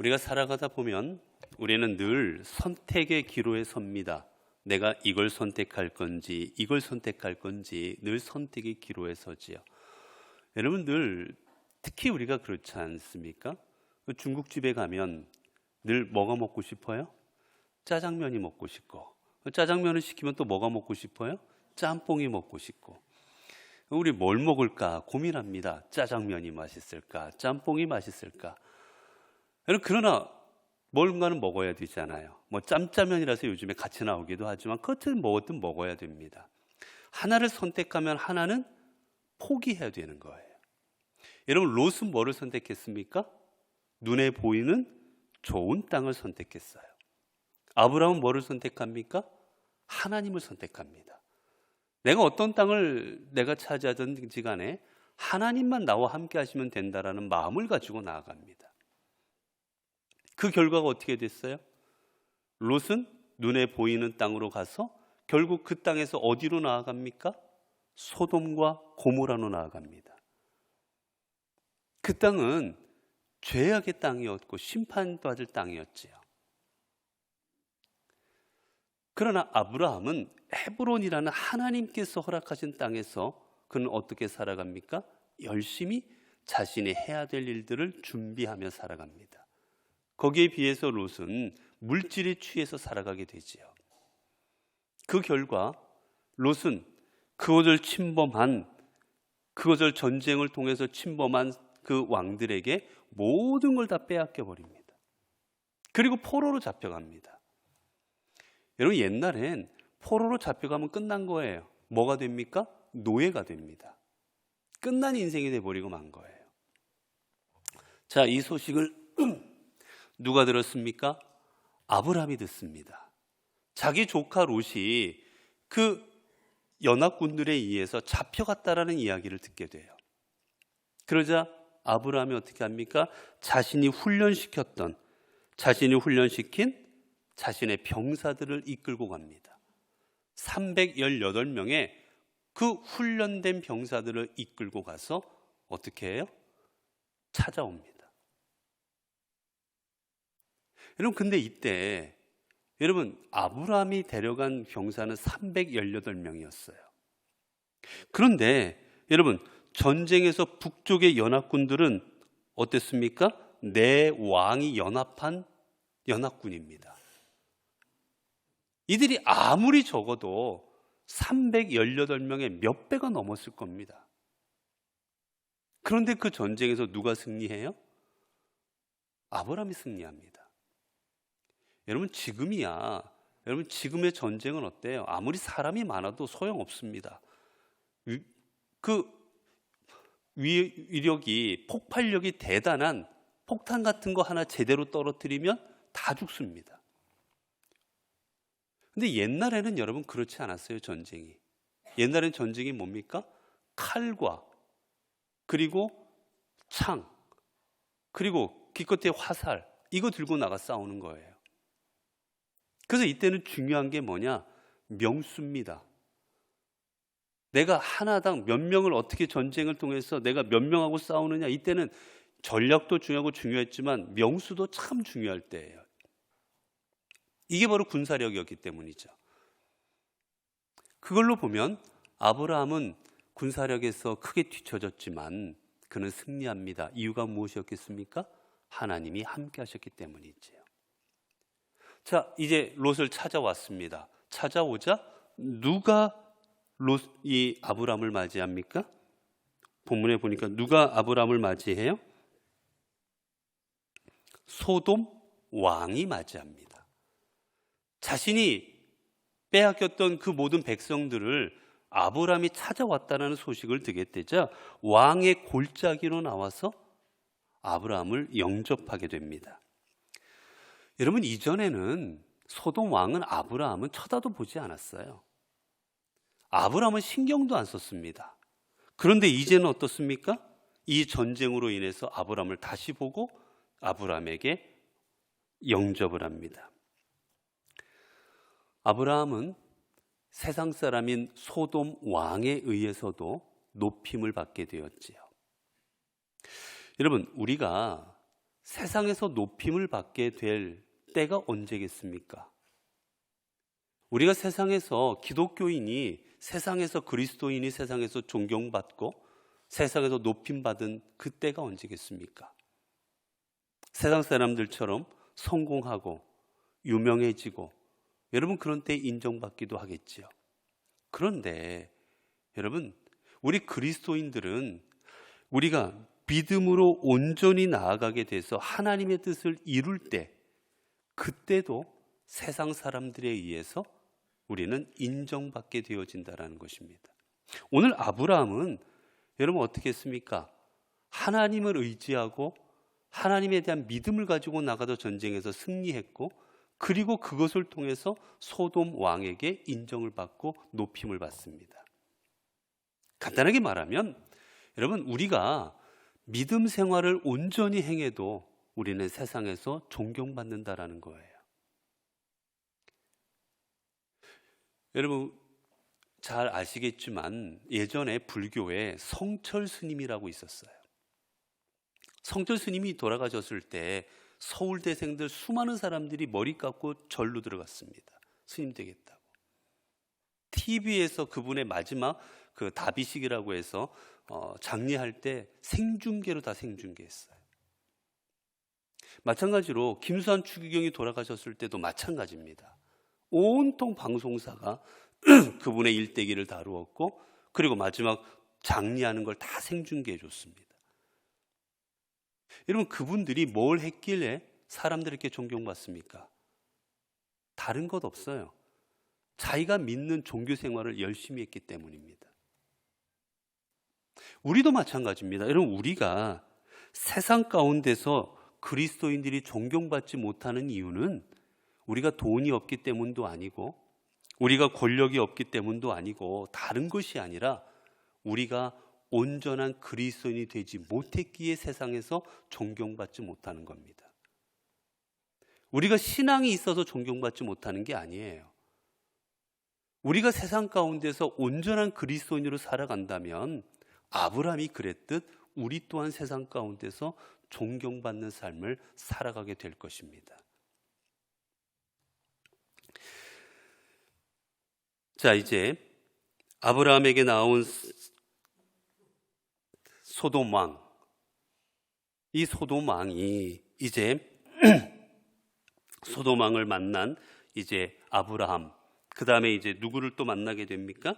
우리가 살아가다 보면 우리는 늘 선택의 기로에 섭니다. 내가 이걸 선택할 건지 이걸 선택할 건지 늘 선택의 기로에 서지요. 여러분 늘 특히 우리가 그렇지 않습니까? 그 중국집에 가면 늘 뭐가 먹고 싶어요? 짜장면이 먹고 싶고 짜장면을 시키면 또 뭐가 먹고 싶어요? 짬뽕이 먹고 싶고 우리 뭘 먹을까 고민합니다. 짜장면이 맛있을까? 짬뽕이 맛있을까? 여러분 그러나 뭔가는 먹어야 되잖아요. 뭐 짬짜면이라서 요즘에 같이 나오기도 하지만 그것은 뭐든 먹어야 됩니다. 하나를 선택하면 하나는 포기해야 되는 거예요. 여러분 롯은 뭐를 선택했습니까? 눈에 보이는 좋은 땅을 선택했어요. 아브라함은 뭐를 선택합니까? 하나님을 선택합니다. 내가 어떤 땅을 내가 차지하든지 간에 하나님만 나와 함께 하시면 된다라는 마음을 가지고 나아갑니다. 그 결과가 어떻게 됐어요? 롯은 눈에 보이는 땅으로 가서 결국 그 땅에서 어디로 나아갑니까? 소돔과 고모라로 나아갑니다. 그 땅은 죄악의 땅이었고 심판받을 땅이었지요. 그러나 아브라함은 헤브론이라는 하나님께서 허락하신 땅에서 그는 어떻게 살아갑니까? 열심히 자신이 해야 될 일들을 준비하며 살아갑니다. 거기에 비해서 롯은 물질에 취해서 살아가게 되지요. 그 결과 롯은 그것을 침범한 그것을 전쟁을 통해서 침범한 그 왕들에게 모든 걸 다 빼앗겨 버립니다. 그리고 포로로 잡혀갑니다. 여러분 옛날엔 포로로 잡혀가면 끝난 거예요. 뭐가 됩니까? 노예가 됩니다. 끝난 인생이 돼 버리고 만 거예요. 자, 이 소식을 누가 들었습니까? 아브라함이 듣습니다. 자기 조카 롯이 그 연합군들에 의해서 잡혀갔다라는 이야기를 듣게 돼요. 그러자 아브라함이 어떻게 합니까? 자신이 훈련시켰던 자신이 훈련시킨 자신의 병사들을 이끌고 갑니다. 318명의 그 훈련된 병사들을 이끌고 가서 어떻게 해요? 찾아옵니다. 여러분 근데 이때 여러분 아브라함이 데려간 병사는 318명이었어요. 그런데 여러분 전쟁에서 북쪽의 연합군들은 어땠습니까? 내 왕이 연합한 연합군입니다. 이들이 아무리 적어도 318명의 몇 배가 넘었을 겁니다. 그런데 그 전쟁에서 누가 승리해요? 아브라함이 승리합니다. 여러분 지금이야. 여러분 지금의 전쟁은 어때요? 아무리 사람이 많아도 소용없습니다. 그 위력이 폭발력이 대단한 폭탄 같은 거 하나 제대로 떨어뜨리면 다 죽습니다. 근데 옛날에는 여러분 그렇지 않았어요, 전쟁이. 옛날엔 전쟁이 뭡니까? 칼과 그리고 창 그리고 기껏해 화살 이거 들고 나가 싸우는 거예요. 그래서 이때는 중요한 게 뭐냐? 명수입니다. 내가 하나당 몇 명을 어떻게 전쟁을 통해서 내가 몇 명하고 싸우느냐 이때는 전략도 중요하고 중요했지만 명수도 참 중요할 때예요. 이게 바로 군사력이었기 때문이죠. 그걸로 보면 아브라함은 군사력에서 크게 뒤처졌지만 그는 승리합니다. 이유가 무엇이었겠습니까? 하나님이 함께 하셨기 때문이지요. 자, 이제 롯을 찾아왔습니다. 찾아오자 누가 롯 이 아브람을 맞이합니까? 본문에 보니까 누가 아브람을 맞이해요? 소돔 왕이 맞이합니다. 자신이 빼앗겼던 그 모든 백성들을 아브람이 찾아왔다는 소식을 듣게 되자 왕의 골짜기로 나와서 아브람을 영접하게 됩니다. 여러분 이전에는 소돔 왕은 아브라함은 쳐다도 보지 않았어요. 아브라함은 신경도 안 썼습니다. 그런데 이제는 어떻습니까? 이 전쟁으로 인해서 아브라함을 다시 보고 아브라함에게 영접을 합니다. 아브라함은 세상 사람인 소돔 왕에 의해서도 높임을 받게 되었지요. 여러분, 우리가 세상에서 높임을 받게 될 때가 언제겠습니까? 우리가 세상에서 기독교인이 세상에서 그리스도인이 세상에서 존경받고 세상에서 높임받은 그 때가 언제겠습니까? 세상 사람들처럼 성공하고 유명해지고 여러분 그런 때 인정받기도 하겠지요. 그런데 여러분 우리 그리스도인들은 우리가 믿음으로 온전히 나아가게 돼서 하나님의 뜻을 이룰 때 그때도 세상 사람들에 의해서 우리는 인정받게 되어진다라는 것입니다. 오늘 아브라함은 여러분 어떻게 했습니까? 하나님을 의지하고 하나님에 대한 믿음을 가지고 나가서 전쟁에서 승리했고 그리고 그것을 통해서 소돔 왕에게 인정을 받고 높임을 받습니다. 간단하게 말하면 여러분 우리가 믿음 생활을 온전히 행해도 우리는 세상에서 존경받는다라는 거예요. 여러분 잘 아시겠지만 예전에 불교에 성철 스님이라고 있었어요. 성철 스님이 돌아가셨을 때 서울대생들 수많은 사람들이 머리 깎고 절로 들어갔습니다. 스님 되겠다고. TV에서 그분의 마지막 그 다비식이라고 해서 어, 장례할 때 생중계로 다 생중계했어요. 마찬가지로 김수환 추기경이 돌아가셨을 때도 마찬가지입니다. 온통 방송사가 그분의 일대기를 다루었고 그리고 마지막 장례하는 걸 다 생중계해 줬습니다. 여러분 그분들이 뭘 했길래 사람들에게 존경받습니까? 다른 것 없어요. 자기가 믿는 종교 생활을 열심히 했기 때문입니다. 우리도 마찬가지입니다. 여러분 우리가 세상 가운데서 그리스도인들이 존경받지 못하는 이유는 우리가 돈이 없기 때문도 아니고 우리가 권력이 없기 때문도 아니고 다른 것이 아니라 우리가 온전한 그리스도인이 되지 못했기에 세상에서 존경받지 못하는 겁니다. 우리가 신앙이 있어서 존경받지 못하는 게 아니에요. 우리가 세상 가운데서 온전한 그리스도인으로 살아간다면 아브라함이 그랬듯 우리 또한 세상 가운데서 존경받는 삶을 살아가게 될 것입니다. 자, 이제 아브라함에게 나온 소돔 왕. 이 소돔 왕이 이제 소돔 왕을 만난 이제 아브라함. 그다음에 이제 누구를 또 만나게 됩니까?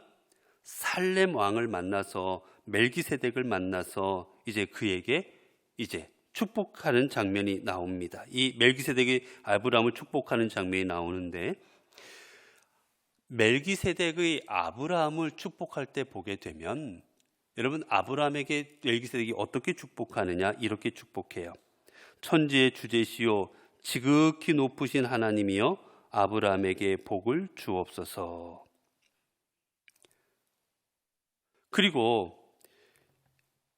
살렘 왕을 만나서 멜기세덱을 만나서 이제 그에게 이제 축복하는 장면이 나옵니다. 이 멜기세덱이 아브라함을 축복하는 장면이 나오는데 멜기세덱의 아브라함을 축복할 때 보게 되면 여러분 아브라함에게 멜기세덱이 어떻게 축복하느냐 이렇게 축복해요. 천지의 주제시요 지극히 높으신 하나님이여 아브라함에게 복을 주옵소서. 그리고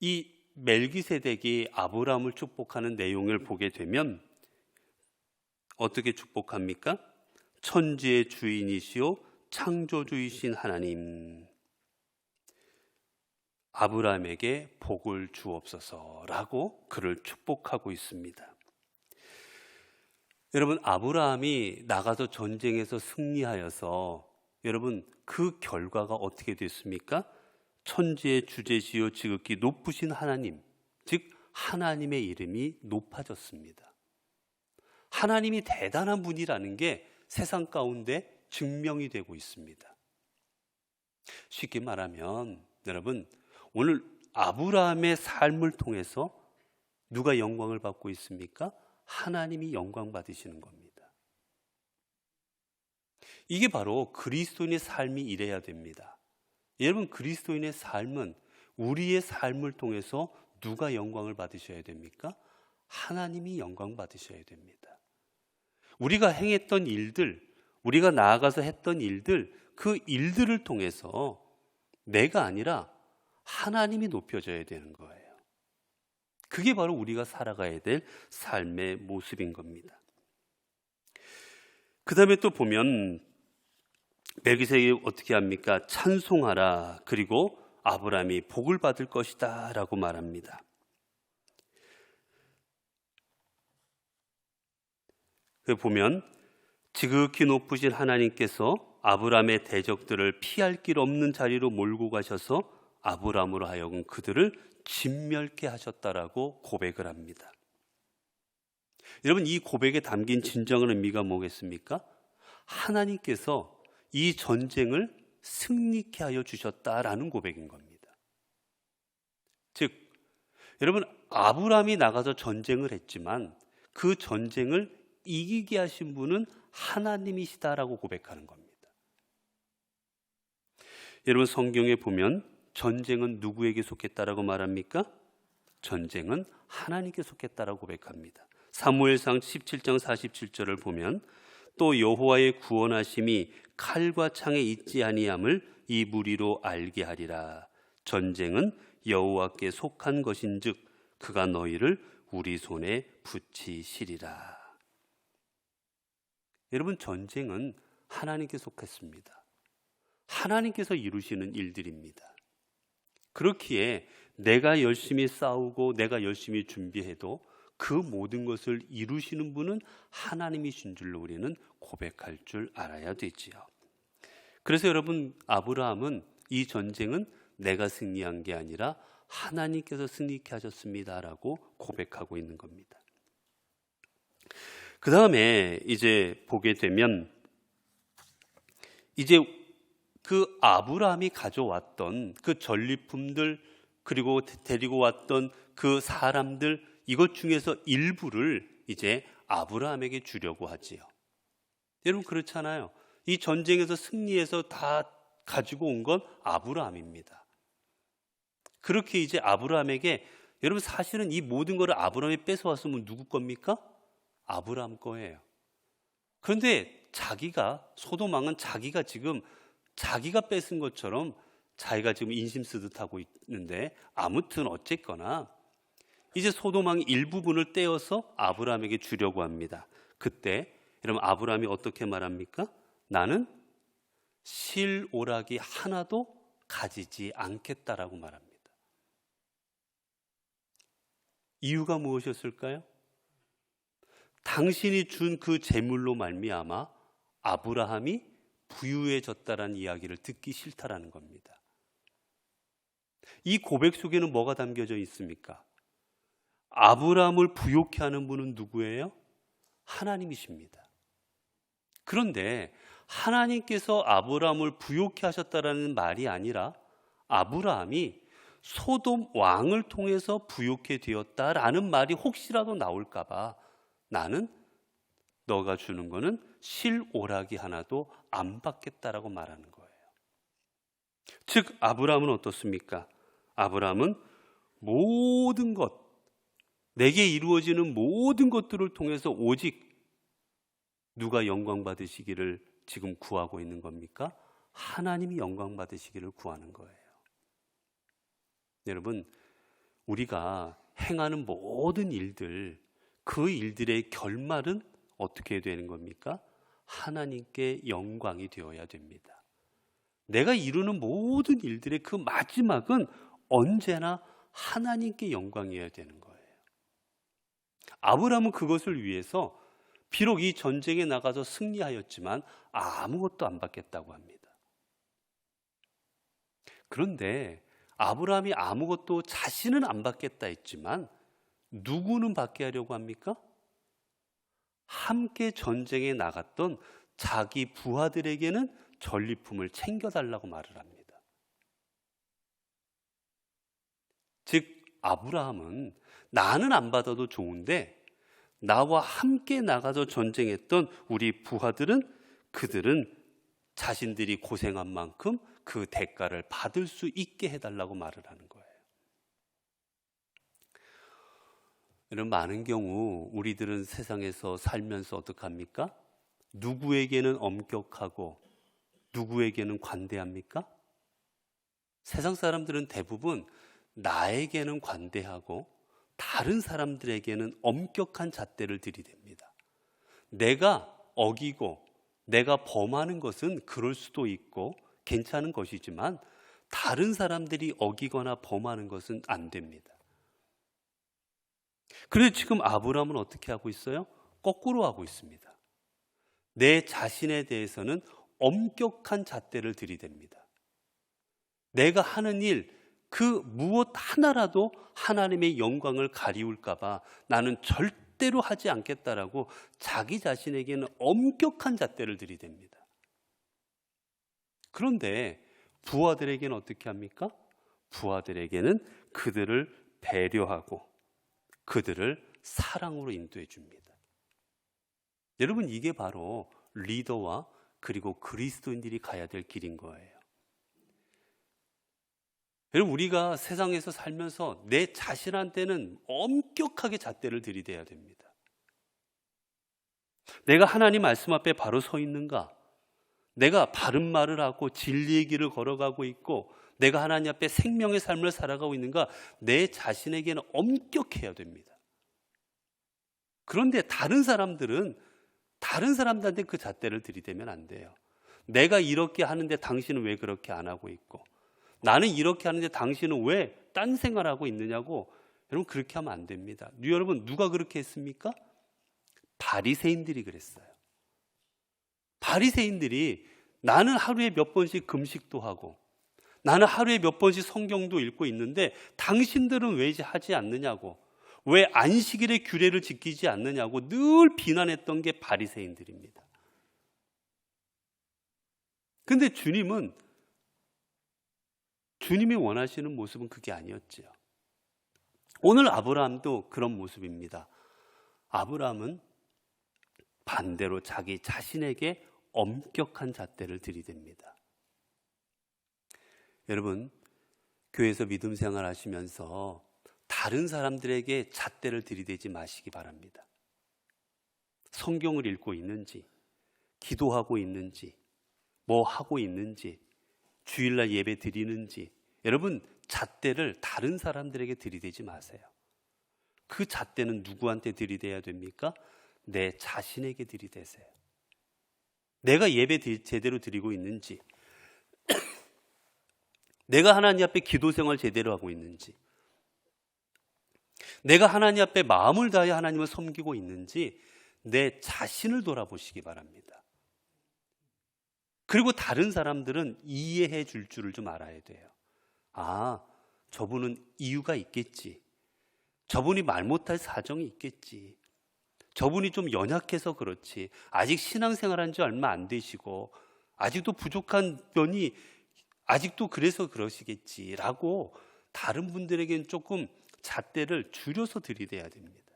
이 멜기세덱이 아브라함을 축복하는 내용을 보게 되면 어떻게 축복합니까? 천지의 주인이시요 창조주이신 하나님 아브라함에게 복을 주옵소서라고 그를 축복하고 있습니다. 여러분 아브라함이 나가서 전쟁에서 승리하여서 여러분 그 결과가 어떻게 됐습니까? 천지의 주제시요 지극히 높으신 하나님, 즉 하나님의 이름이 높아졌습니다. 하나님이 대단한 분이라는 게 세상 가운데 증명이 되고 있습니다. 쉽게 말하면 여러분 오늘 아브라함의 삶을 통해서 누가 영광을 받고 있습니까? 하나님이 영광 받으시는 겁니다. 이게 바로 그리스도인의 삶이 이래야 됩니다. 여러분 그리스도인의 삶은 우리의 삶을 통해서 누가 영광을 받으셔야 됩니까? 하나님이 영광 받으셔야 됩니다. 우리가 행했던 일들, 우리가 나아가서 했던 일들, 그 일들을 통해서 내가 아니라 하나님이 높여져야 되는 거예요. 그게 바로 우리가 살아가야 될 삶의 모습인 겁니다. 그 다음에 또 보면 멜기세덱이 어떻게 합니까? 찬송하라. 그리고 아브라함이 복을 받을 것이다라고 말합니다. 그 보면 지극히 높으신 하나님께서 아브라함의 대적들을 피할 길 없는 자리로 몰고 가셔서 아브라함으로 하여금 그들을 진멸케 하셨다라고 고백을 합니다. 여러분 이 고백에 담긴 진정한 의미가 뭐겠습니까? 하나님께서 이 전쟁을 승리케 하여 주셨다라는 고백인 겁니다. 즉 여러분 아브라함이 나가서 전쟁을 했지만 그 전쟁을 이기게 하신 분은 하나님이시다라고 고백하는 겁니다. 여러분 성경에 보면 전쟁은 누구에게 속했다라고 말합니까? 전쟁은 하나님께 속했다라고 고백합니다. 사무엘상 17장 47절을 보면 또 여호와의 구원하심이 칼과 창에 있지 아니함을 이 무리로 알게 하리라. 전쟁은 여호와께 속한 것인즉 그가 너희를 우리 손에 붙이시리라. 여러분 전쟁은 하나님께 속했습니다. 하나님께서 이루시는 일들입니다. 그렇기에 내가 열심히 싸우고 내가 열심히 준비해도 그 모든 것을 이루시는 분은 하나님이신 줄로 우리는 고백할 줄 알아야 되지요. 그래서 여러분 아브라함은 이 전쟁은 내가 승리한 게 아니라 하나님께서 승리케 하셨습니다라고 고백하고 있는 겁니다. 그 다음에 이제 보게 되면 이제 그 아브라함이 가져왔던 그 전리품들 그리고 데리고 왔던 그 사람들 이것 중에서 일부를 이제 아브라함에게 주려고 하지요. 여러분 그렇잖아요. 이 전쟁에서 승리해서 다 가지고 온 건 아브라함입니다. 그렇게 이제 아브라함에게 여러분 사실은 이 모든 것을 아브라함이 뺏어왔으면 누구 겁니까? 아브라함 거예요. 그런데 자기가 소도망은 자기가 지금 자기가 뺏은 것처럼 자기가 지금 인심 쓰듯 하고 있는데 아무튼 어쨌거나 이제 소도망 일부분을 떼어서 아브라함에게 주려고 합니다. 그때 여러분 아브라함이 어떻게 말합니까? 나는 실오락이 하나도 가지지 않겠다라고 말합니다. 이유가 무엇이었을까요? 당신이 준 그 재물로 말미암아 아브라함이 부유해졌다라는 이야기를 듣기 싫다라는 겁니다. 이 고백 속에는 뭐가 담겨져 있습니까? 아브라함을 부욕해 하는 분은 누구예요? 하나님이십니다. 그런데 하나님께서 아브라함을 부욕해 하셨다라는 말이 아니라 아브라함이 소돔 왕을 통해서 부욕해 되었다라는 말이 혹시라도 나올까봐 나는 너가 주는 거는 실오락이 하나도 안 받겠다라고 말하는 거예요. 즉 아브라함은 어떻습니까? 아브라함은 모든 것 내게 이루어지는 모든 것들을 통해서 오직 누가 영광 받으시기를 지금 구하고 있는 겁니까? 하나님이 영광 받으시기를 구하는 거예요. 여러분, 우리가 행하는 모든 일들, 그 일들의 결말은 어떻게 되는 겁니까? 하나님께 영광이 되어야 됩니다. 내가 이루는 모든 일들의 그 마지막은 언제나 하나님께 영광이어야 되는 거예요. 아브라함은 그것을 위해서 비록 이 전쟁에 나가서 승리하였지만 아무것도 안 받겠다고 합니다. 그런데 아브라함이 아무것도 자신은 안 받겠다 했지만 누구는 받게 하려고 합니까? 함께 전쟁에 나갔던 자기 부하들에게는 전리품을 챙겨달라고 말을 합니다. 즉, 아브라함은 나는 안 받아도 좋은데 나와 함께 나가서 전쟁했던 우리 부하들은 그들은 자신들이 고생한 만큼 그 대가를 받을 수 있게 해달라고 말을 하는 거예요. 이런 많은 경우 우리들은 세상에서 살면서 어떡합니까? 누구에게는 엄격하고 누구에게는 관대합니까? 세상 사람들은 대부분 나에게는 관대하고 다른 사람들에게는 엄격한 잣대를 들이댑니다. 내가 어기고 내가 범하는 것은 그럴 수도 있고 괜찮은 것이지만 다른 사람들이 어기거나 범하는 것은 안 됩니다. 그래서 지금 아브라함은 어떻게 하고 있어요? 거꾸로 하고 있습니다. 내 자신에 대해서는 엄격한 잣대를 들이댑니다. 내가 하는 일, 그 무엇 하나라도 하나님의 영광을 가리울까봐 나는 절대로 하지 않겠다라고 자기 자신에게는 엄격한 잣대를 들이댑니다. 그런데 부하들에게는 어떻게 합니까? 부하들에게는 그들을 배려하고 그들을 사랑으로 인도해 줍니다. 여러분, 이게 바로 리더와 그리고 그리스도인들이 가야 될 길인 거예요. 여러분, 우리가 세상에서 살면서 내 자신한테는 엄격하게 잣대를 들이대야 됩니다. 내가 하나님 말씀 앞에 바로 서 있는가? 내가 바른 말을 하고 진리의 길을 걸어가고 있고 내가 하나님 앞에 생명의 삶을 살아가고 있는가? 내 자신에게는 엄격해야 됩니다. 그런데 다른 사람들은 다른 사람들한테 그 잣대를 들이대면 안 돼요. 내가 이렇게 하는데 당신은 왜 그렇게 안 하고 있고 나는 이렇게 하는데 당신은 왜 딴 생활하고 있느냐고 여러분 그렇게 하면 안 됩니다. 여러분 누가 그렇게 했습니까? 바리새인들이 그랬어요. 바리새인들이 나는 하루에 몇 번씩 금식도 하고 나는 하루에 몇 번씩 성경도 읽고 있는데 당신들은 왜 하지 않느냐고 왜 안식일의 규례를 지키지 않느냐고 늘 비난했던 게 바리새인들입니다. 근데 주님은 주님이 원하시는 모습은 그게 아니었지요. 오늘 아브라함도 그런 모습입니다. 아브라함은 반대로 자기 자신에게 엄격한 잣대를 들이댑니다. 여러분, 교회에서 믿음 생활 하시면서 다른 사람들에게 잣대를 들이대지 마시기 바랍니다. 성경을 읽고 있는지, 기도하고 있는지, 뭐 하고 있는지, 주일날 예배 드리는지, 여러분, 잣대를 다른 사람들에게 들이대지 마세요. 그 잣대는 누구한테 들이대야 됩니까? 내 자신에게 들이대세요. 내가 예배 제대로 드리고 있는지, 내가 하나님 앞에 기도 생활 제대로 하고 있는지, 내가 하나님 앞에 마음을 다해 하나님을 섬기고 있는지 내 자신을 돌아보시기 바랍니다. 그리고 다른 사람들은 이해해 줄 줄을 좀 알아야 돼요. 아, 저분은 이유가 있겠지. 저분이 말 못할 사정이 있겠지. 저분이 좀 연약해서 그렇지. 아직 신앙생활 한 지 얼마 안 되시고, 아직도 부족한 면이 아직도 그래서 그러시겠지라고 다른 분들에게는 조금 잣대를 줄여서 들이대야 됩니다.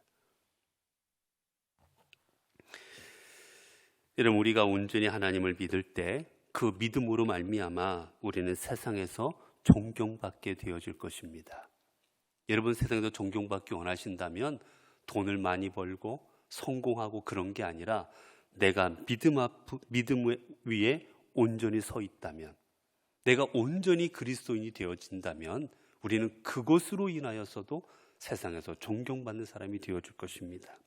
여러분 우리가 온전히 하나님을 믿을 때 그 믿음으로 말미암아 우리는 세상에서 존경받게 되어질 것입니다. 여러분 세상에서 존경받기 원하신다면 돈을 많이 벌고 성공하고 그런 게 아니라 내가 믿음 앞 믿음 위에 온전히 서 있다면 내가 온전히 그리스도인이 되어진다면 우리는 그것으로 인하여서도 세상에서 존경받는 사람이 되어줄 것입니다.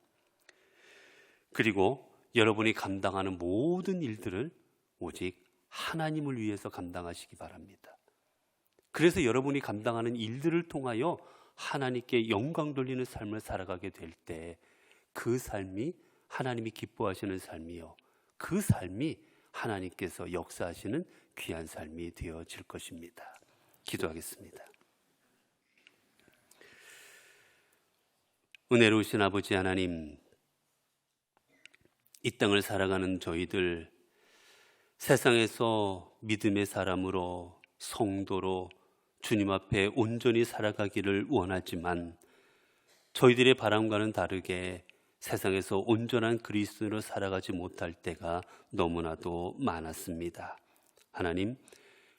그리고 여러분이 감당하는 모든 일들을 오직 하나님을 위해서 감당하시기 바랍니다. 그래서 여러분이 감당하는 일들을 통하여 하나님께 영광 돌리는 삶을 살아가게 될 때 그 삶이 하나님이 기뻐하시는 삶이요. 그 삶이 하나님께서 역사하시는 귀한 삶이 되어질 것입니다. 기도하겠습니다. 은혜로우신 아버지 하나님, 이 땅을 살아가는 저희들, 세상에서 믿음의 사람으로, 성도로 주님 앞에 온전히 살아가기를 원하지만, 저희들의 바람과는 다르게 세상에서 온전한 그리스도로 살아가지 못할 때가 너무나도 많았습니다. 하나님,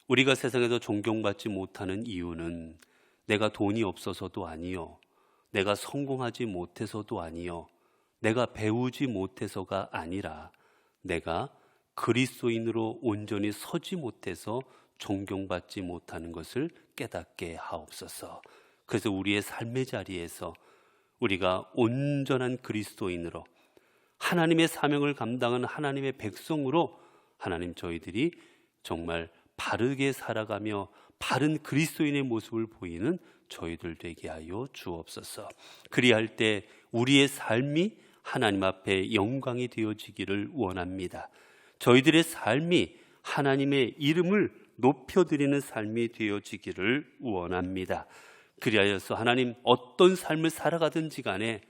우리가 세상에서 존경받지 못하는 이유는 내가 돈이 없어서도 아니요. 내가 성공하지 못해서도 아니요. 내가 배우지 못해서가 아니라 내가 그리스도인으로 온전히 서지 못해서 존경받지 못하는 것을 깨닫게 하옵소서. 그래서 우리의 삶의 자리에서 우리가 온전한 그리스도인으로 하나님의 사명을 감당하는 하나님의 백성으로 하나님 저희들이 정말 바르게 살아가며 바른 그리스도인의 모습을 보이는 저희들 되게 하여 주옵소서. 그리할 때 우리의 삶이 하나님 앞에 영광이 되어지기를 원합니다. 저희들의 삶이 하나님의 이름을 높여드리는 삶이 되어지기를 원합니다. 그리하여서 하나님 어떤 삶을 살아가든지 간에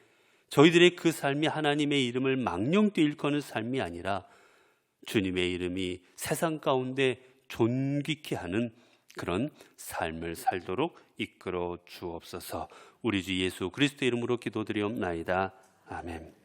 저희들의 그 삶이 하나님의 이름을 망령되 일거는 삶이 아니라 주님의 이름이 세상 가운데 존귀케 하는 그런 삶을 살도록 이끌어 주옵소서. 우리 주 예수 그리스도 이름으로 기도드리옵나이다. 아멘.